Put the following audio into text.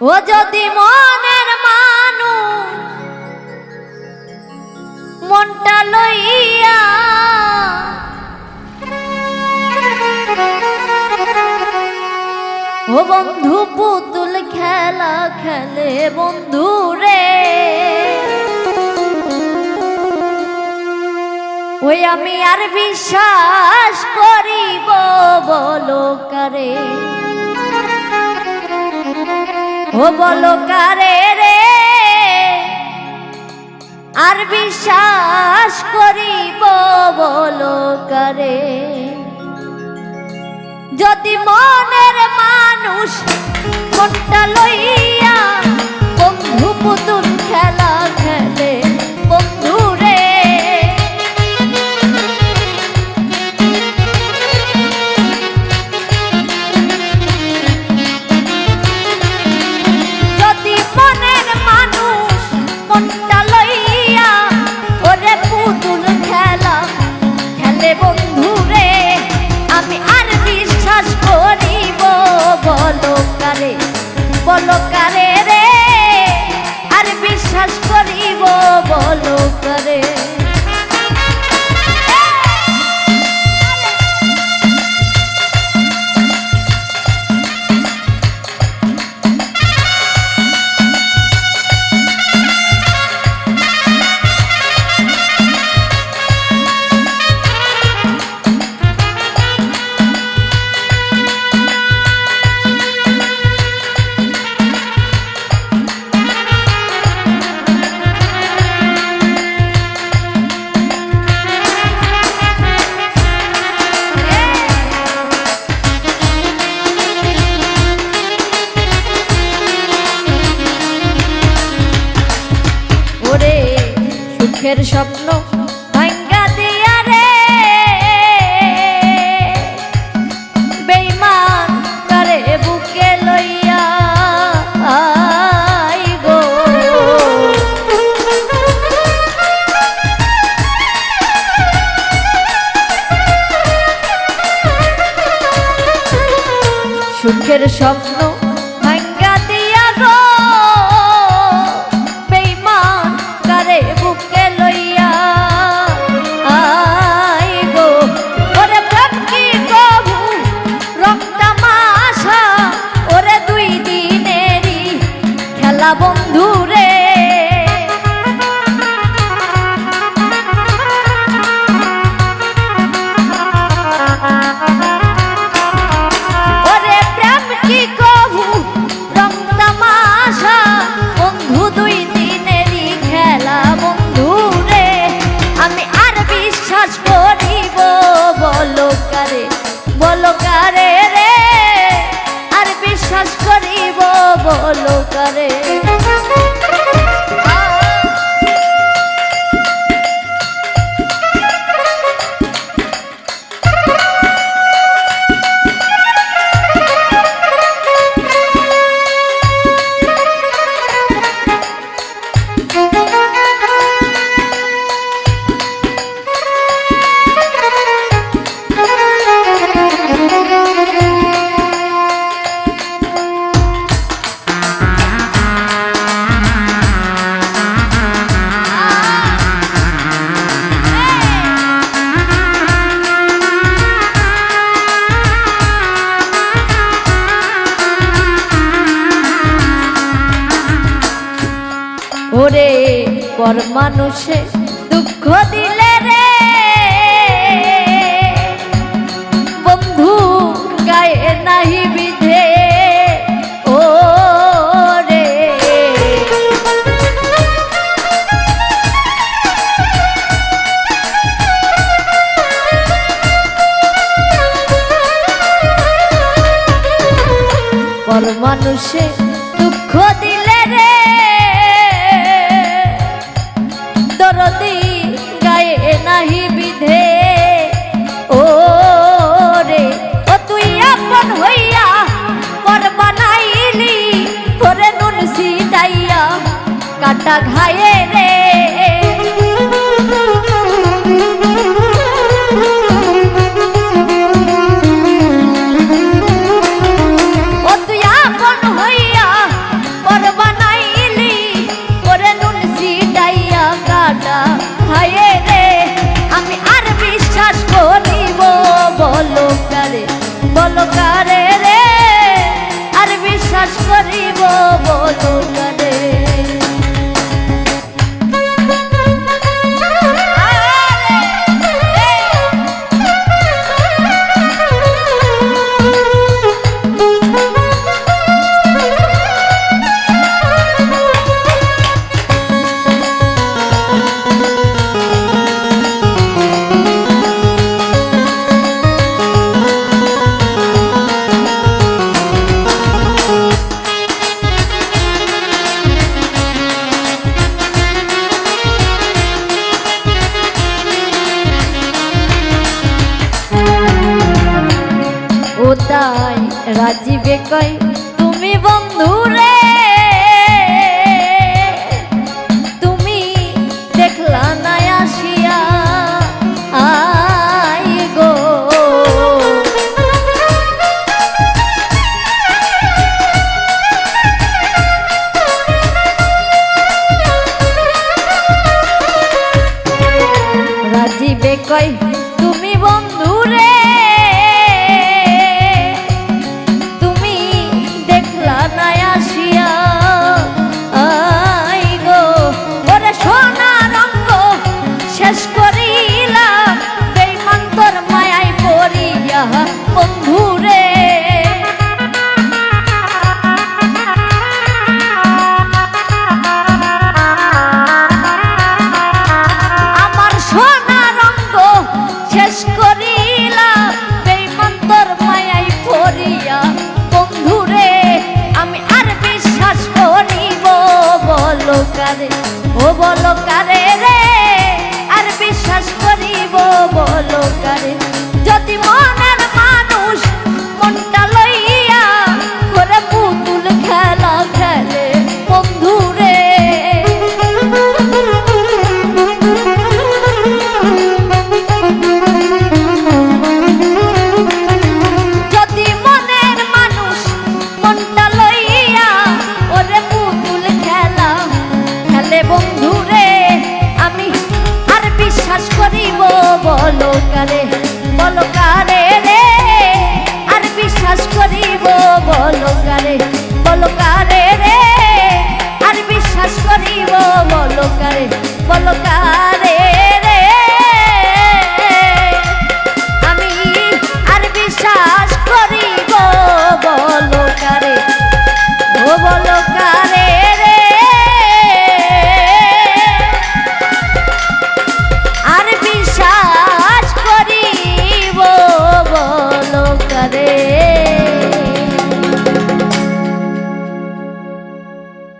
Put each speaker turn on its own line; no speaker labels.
ও যদি মনের মানু মনটা লইয়া ও বন্ধু পুতুল খেলা খেলে বন্ধু রে। ওই আমি আর বিশ্বাস করিব বলো কারে? ও বলো কারে রে? আর বিশ্বাস করিব বলো কারে? যদি মনের মানুষ লইয়া বন্ধু পুতুল ওরে সুখের স্বপ্ন ভাঙ্গা দিয়া রে। বেইমান বুকে লইয়া সুখের স্বপ্ন পর মানুষে দুঃখ দিলে রে। বন্ধু গায়ে নাহি বিধে ও রে। পর মানুষে কাটা ঘায়ে যায় রাজীবে কয় তুমি বন্ধু রে কারে ও বলো কারে